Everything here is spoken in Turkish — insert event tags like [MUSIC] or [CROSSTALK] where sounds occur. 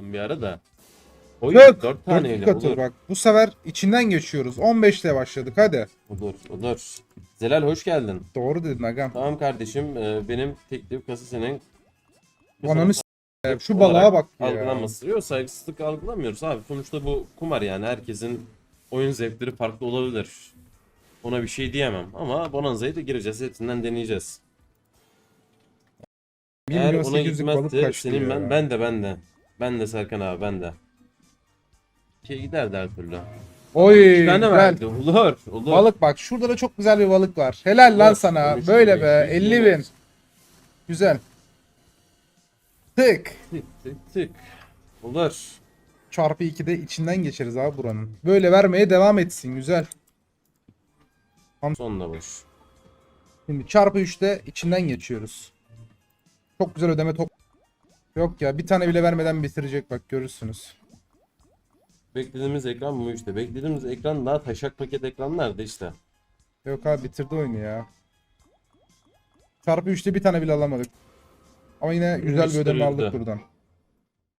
aldım bir ara da. Oy Yok. 4 tane Dörtlük atıyor olur. bak. Bu sefer içinden geçiyoruz. 15 ile başladık hadi. Olur olur. Zelal hoş geldin. Doğru dedin agam. Tamam kardeşim e, benim teklif kası senin. Ananı s- [LAUGHS] Şu olarak balığa bak ya. Algılanması. Yok saygısızlık algılamıyoruz abi. Sonuçta bu kumar yani herkesin oyun zevkleri farklı olabilir. Ona bir şey diyemem ama Bonanza'ya da gireceğiz. Hepsinden deneyeceğiz. 1 Eğer milyon ona 800'lük balık gitmezse kaçtı senin ya. ben, ben de ben de. Ben de Serkan abi ben de. Şey giderdi her türlü. Oy İki tane güzel. verdi. Olur. Olur. Balık bak şurada da çok güzel bir balık var. Helal lan Olur. sana. Olur. Böyle be Olur. 50 bin. Güzel. Tık. Tık tık tık. Olur. Çarpı 2'de içinden geçeriz abi buranın. Böyle vermeye devam etsin güzel. Sonunda boş. Şimdi çarpı 3'te içinden geçiyoruz. Çok güzel ödeme top. Yok ya bir tane bile vermeden bitirecek bak görürsünüz. Beklediğimiz ekran bu işte. Beklediğimiz ekran daha taşak paket ekran nerede işte. Yok abi bitirdi oyunu ya. Çarpı 3'te bir tane bile alamadık. Ama yine güzel bir ödeme aldık buradan.